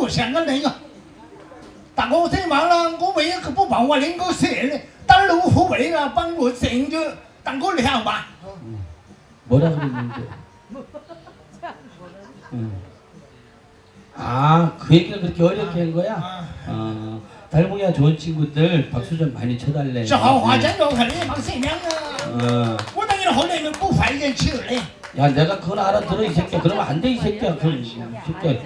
互相的那个。大哥太忙了，我为可不帮我领个事嘞，当路虎为了帮我整着当个两吧。 뭐라 그랬는데? 응. 아, 그 얘기를 그렇게 어렵게 한 거야? 啊， 어, 달봉이가 좋은 친구들 박수 좀 많이 쳐달래. 这好话真有很厉害，谁娘啊？ 어, 我等你后来们不反人气嘞。 야, 내가 그건 알아들어, 이 새끼야. 그러면 안 돼, 이 새끼야. 그, 이 새끼야.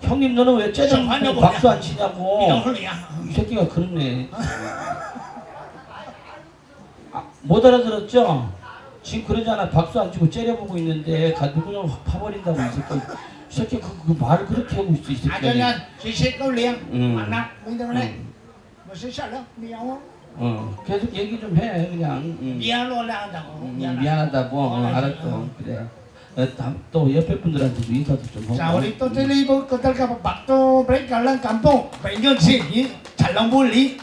형님 너는 왜 쟤는 박수 안 치냐고. 이 새끼가 그렇네. 아, 못 알아들었죠? 지금 그러잖아. 박수 안 치고 째려보고 있는데 가 누구냐 파버린다고 이 새끼. 이 새끼 그, 그 말을 그렇게 하고 있어 이 새끼. 아저는 지식거리야 음. 만나. 공대문에 음. 무슨 샬러 미양호 응 계속 얘기 좀 해 그냥. 음. 응. 미안하다고 미안하다고. 어, 알았어. 그래. 또 옆에 분들한테도 인사도 좀 하고. 자 우리 또 텔레비전 끝까지 막도 브레이크랑 깜뽕 백년치 잘랑볼리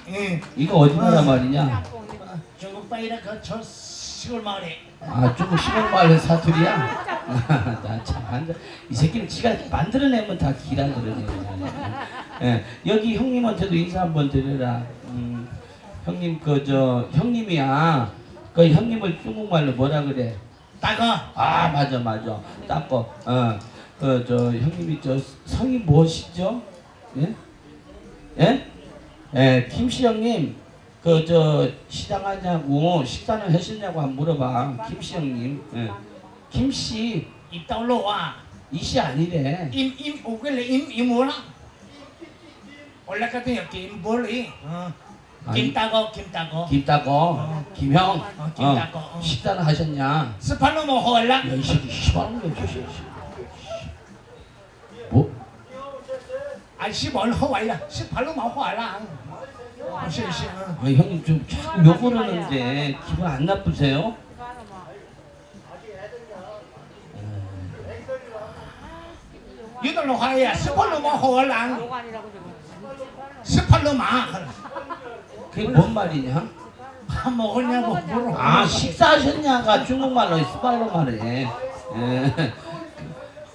이거 어디 나라 말이냐? 아, 중국 바이라 거쳐 시골 마을에. 아 중국 시골 마을의 사투리야? 나참이 새끼는 지가 만들어내면 다 기라들어내. 예, 여기 형님한테도 인사 한번 드려라. 음, 형님 그 저 형님이야. 그 형님을 중국말로 뭐라 그래? 따가. 아 맞아 맞아. 따거. 어. 그 저 형님이 저 성이 무엇이죠? 예? 예? 예, 김씨 형님. 그 저 시장하냐고 뭐, 식사는 하시냐고 한 물어봐. 김씨 형님. 예. 김씨 입 다올러 와. 이씨 아니래. 임임 오길래 임 이모랑. 올라갔더니 임 볼이. 어. 김따고 김따고 김따고 어. 김형 어, 어, 김따고 어. 식단 하셨냐? 스팔로 뭐 허올라? 야이 새끼 시발로 왜 뭐? 아시뭘 허올라? 스팔로 뭐 허올라? 아 형님 좀 자꾸 욕을 하는데 기분 안 나쁘세요? 이들로 화야 스팔로 뭐 허올라? 스팔로 마 그게 뭐? 뭔 말이냐? 밥 먹었냐고 물어. 아 식사하셨냐가 중국말로 수발로 말해. 예.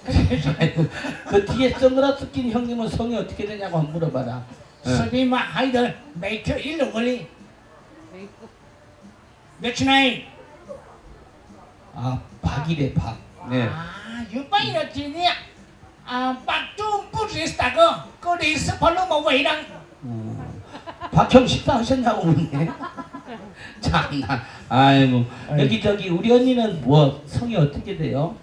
그 뒤에 선글라스 낀 형님은 성이 어떻게 되냐고 한번 물어봐라. 예. 스님아 아이들 메이크 일로 걸리. 며칠 나이? 아 박이래 박. 네. 아 육방이었지 니. 아 박좀 부지스다고 그리스 팔로 먹어 이랑. 박형 식사하셨냐고 묻네. 참나. 아이고. 여기 저기 우리 언니는 뭐 성이 어떻게 돼요?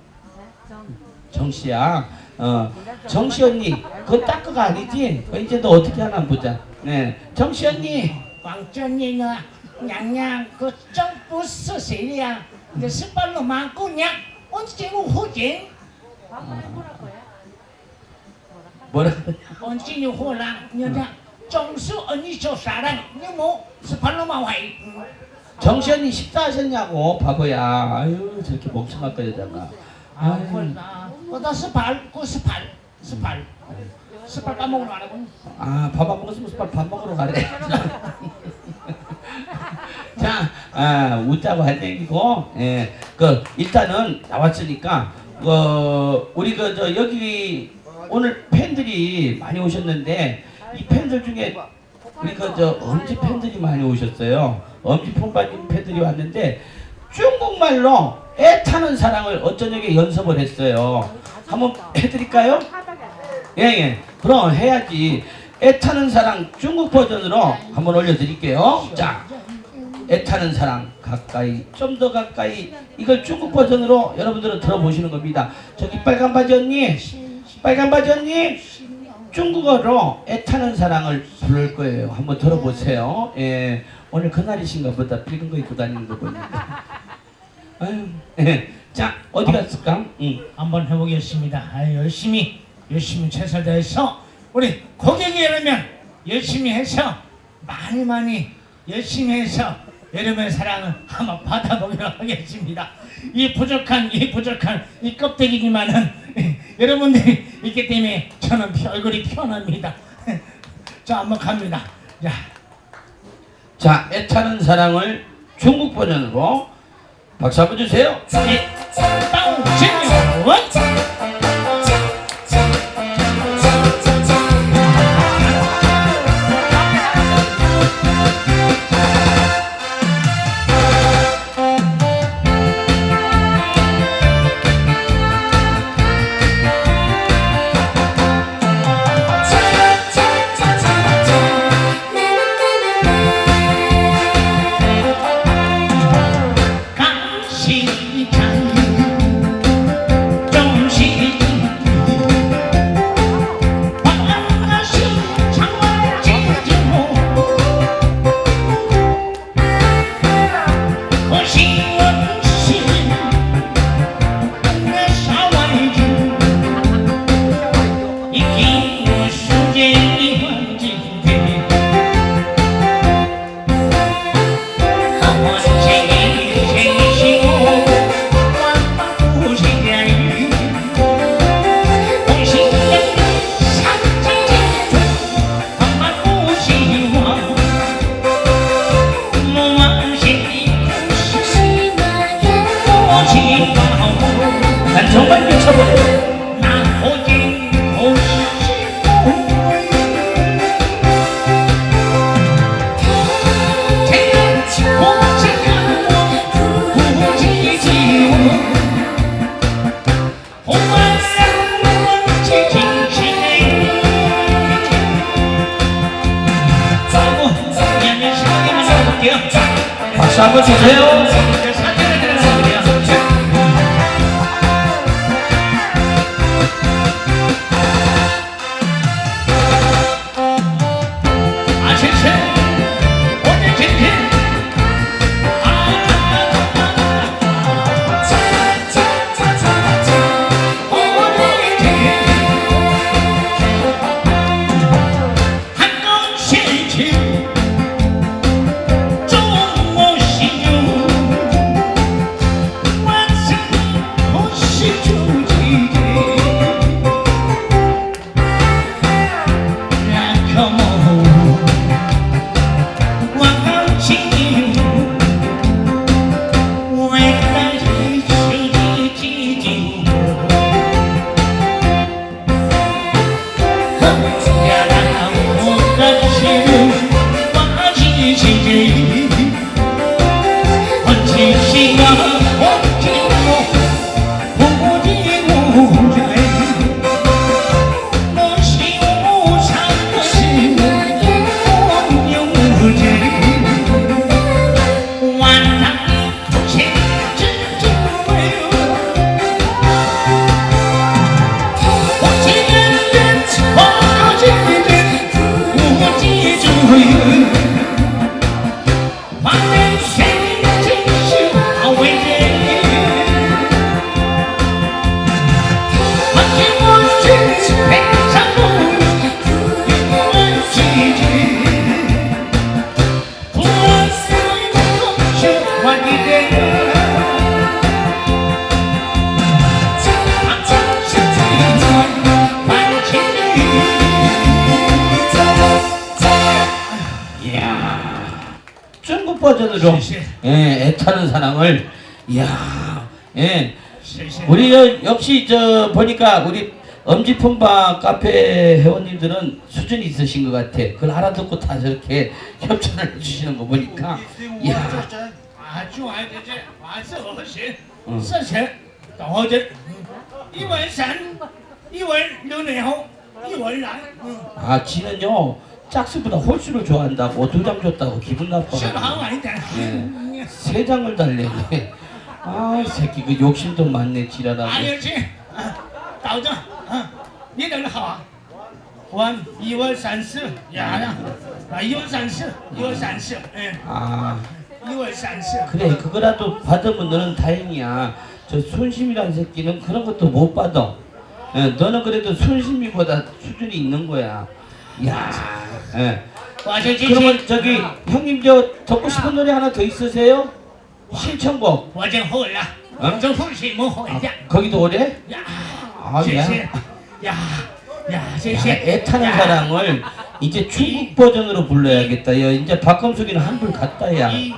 정씨야. 어. 정씨 언니. 그거 딱 그거 아니지? 어, 이제 너 어떻게 하나 보자. 네. 정씨 언니. 왕전이는 양양 그 정부 스세리야. 내 스팔로 망고냐? 언제고 호진? 어. 뭐라? 언제니 호랑 여자. 정수 언니 저 사랑 너뭐 스팔로마 화이 정수 언니 식사하셨냐고. 바보야. 아유 저렇게 멍청한거리다가. 아유. 그다 스팔 그 스팔 스팔. 스팔 밥 먹으러 가라고. 아밥 안 먹었으면 스팔 밥 먹으러 가래. 자 아, 웃자고 할 얘기고 예그 일단은 나왔으니까 어 우리 그 저 여기 오늘 팬들이 많이 오셨는데 이 팬들 중에, 우리 그, 저, 엄지 팬들이 많이 오셨어요. 엄지 폰바님 팬들이 왔는데, 중국말로 애타는 사랑을 어쩌녁에 연습을 했어요. 한번 해드릴까요? 예, 예. 그럼 해야지. 애타는 사랑 중국 버전으로 한번 올려드릴게요. 자, 애타는 사랑 가까이, 좀 더 가까이. 이걸 중국 버전으로 여러분들은 들어보시는 겁니다. 저기 빨간 바지 언니, 빨간 바지 언니, 중국어로 애타는 사랑을 부를 거예요. 한번 들어보세요. 예, 오늘 그날이신가 보다. 붉은 거 입고 다니는 거 보니까. 아유, 예. 자, 어디 갔을까? 응. 한번 해보겠습니다. 아, 열심히 열심히 최선을 다해서 우리 고객이 여러분 열심히 해서 많이 많이 열심히 해서 여러분의 사랑을 한번 받아보도록 하겠습니다. 이 부족한 이 부족한 이 껍데기지만은 여러분들이 있기 때문에 저는 피- 얼굴이 편합니다. 자 한번 갑니다. 자. 자, 애타는 사랑을 중국 버전으로 박수 한번 주세요. 땅 한번 주 우 사랑을. 이야 예. 우리 저, 역시 저 보니까 우리 엄지품바 카페 회원님들은 수준이 있으신 것 같아. 그걸 알아듣고 다 저렇게 협찬을 해주시는 거 보니까. 이야. 아주 아저씨 와서 어시 응. 서세 어제 이월산 이월 연애호 이월날. 아 지는요 짝수보다 홀수를 좋아한다고 두 장 줬다고 기분 나빠. 싫어하고 아니다. 예. 세 장을 달래. 아, 이 새끼 그 욕심도 많네 지랄하 아니지. 아, 나오자. 어. 니들 하와. 원, 이월 산스. 야야. 아, 이월 산스. 이월 산스. 예. 아, 2월 산스. 그래 그거라도 받으면 너는 다행이야. 저 순심이란 새끼는 그런 것도 못 받아. 예, 너는 그래도 순심이보다 수준이 있는 거야. 야, 예. 我就进 그러면 去， 저기 형님 저 듣고 싶은 노래 하나 더 있으세요? 신청곡. 我就回了，嗯这父亲没回 아, 家， 거기도 오래? 呀， 아, 谢 야. 谢，呀呀，谢 야, 谢， 애타는 呀 사랑을 이제 중국 버전으로 불러야겠다. 야, 이제 박금숙이는 한불 갔다 야. 一、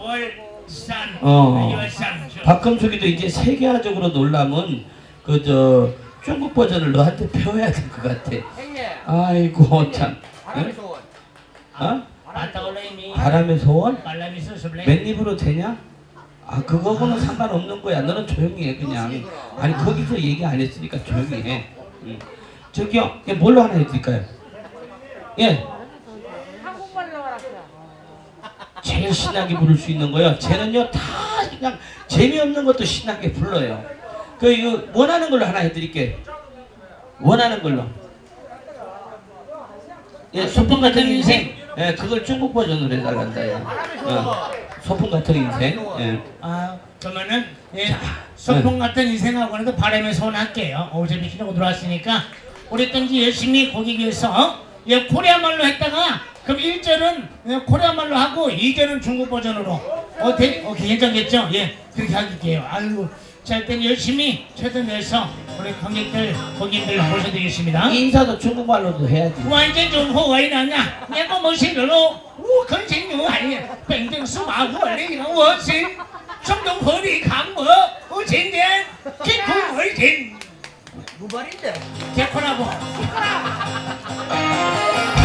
二、三， 어. 一二三， 박금숙이도 이제 세계화적으로 놀라면 그 저 중국 버전을 너한테 배워야 될 것 같아. 아이고 참. 응? 어? 바람의 소원? 맨입으로 되냐? 아 그거하고는 상관없는 거야. 너는 조용히 해 그냥. 아니 거기서 얘기 안 했으니까 조용히 해. 응. 저기요, 뭘로 하나 해드릴까요? 예. 한국말로 하라고요. 제일 신나게 부를 수 있는 거요. 쟤는요 다 그냥 재미없는 것도 신나게 불러요. 그 이거 원하는 걸로 하나 해드릴게. 원하는 걸로. 예, 소풍 같은 인생. 예, 그걸 중국 버전으로 해달란다. 야. 어, 소풍 같은 인생. 예. 아 그러면은 예, 소풍 같은 인생하고는 바람의 소원 할게요. 어차피 키려고 들어왔으니까 우리 땡지 열심히 거기 위해서 어? 예, 코리아 말로 했다가 그럼 1절은 예, 코리아 말로 하고 2절은 중국 버전으로 어, 대, 어 괜찮겠죠? 예, 그렇게 할게요. 아이고 절대 열심히 최선 내서 우리 관객들 고객들 모셔드리겠습니다. 인사도 중국말로도 해야지. 완전 좀 호의 나냐? 내가 멋있으로 우건진유 아니 뱅뱅수 마후리가 워시 성동허리 강모 우진젠 기쿠월진 무발인데. 개코라고.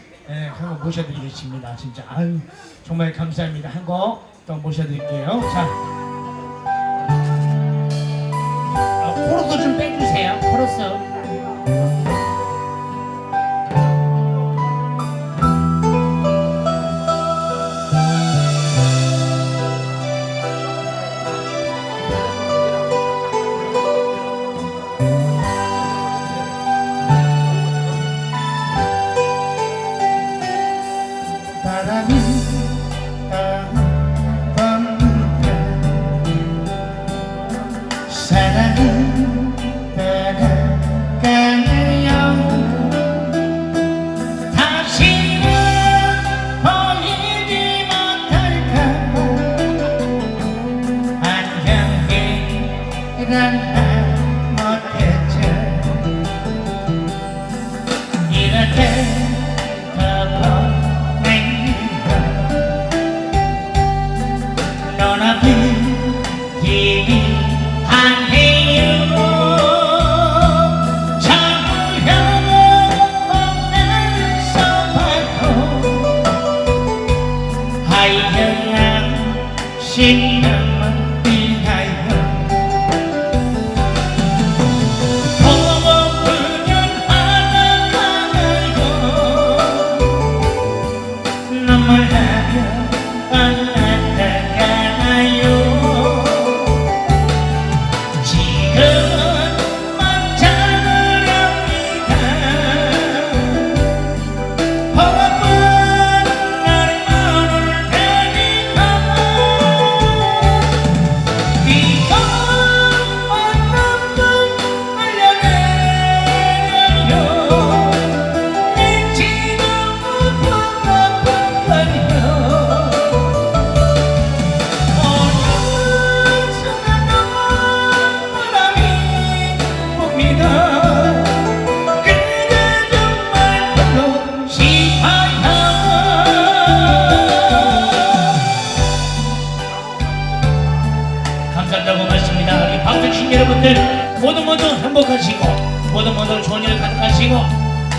네, 예, 한번 모셔드리겠습니다. 진짜 아유 정말 감사합니다. 한 곡 또 모셔드릴게요. 자, 아, 코러스 좀 빼주세요. 코러스.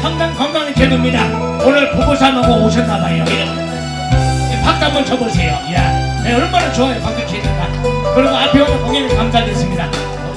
평강 건강이 제도입니다. 오늘 보고산 오고 오셨나봐요. 예. 예, 박수 한번 쳐보세요. 야, 네, 얼마나 좋아요. 박수 치니까. 그리고 앞에 오는 공연 감사드렸습니다. 어,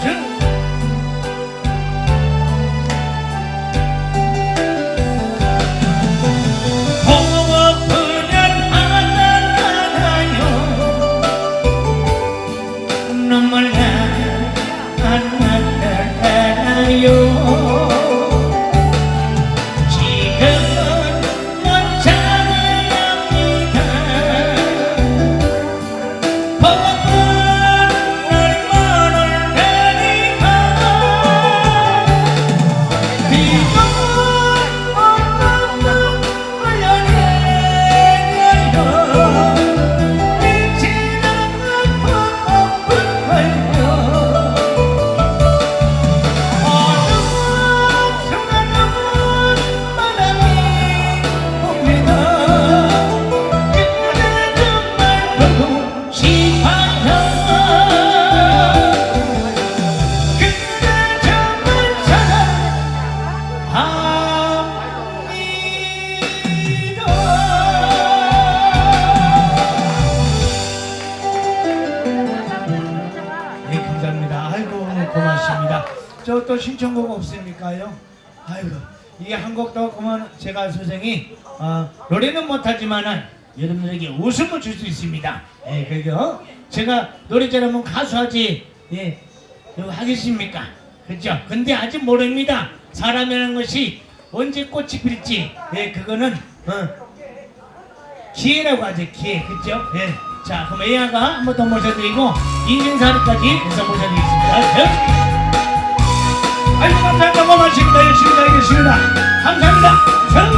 신청곡 없습니까요? 아이고 이게 한곡더 그만 제가 선생이 어, 노래는 못하지만은 여러분들에게 웃음을 줄 수 있습니다 예 그죠? 제가 노래 잘하면 가수하지 예 하겠습니까? 그죠? 근데 아직 모릅니다 사람이라는 것이 언제 꽃이 필지 예 그거는 어, 기회라고 하죠 기회 그죠? 예. 자 그럼 애야가 한 번 더 모셔드리고 인생살이까지 해서 모셔드리겠습니다 예. 아이고 감사합니다 고맙습니다 열심히 다니겠습니다. 감사합니다. 자,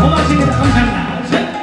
고맙습니다 감사합니다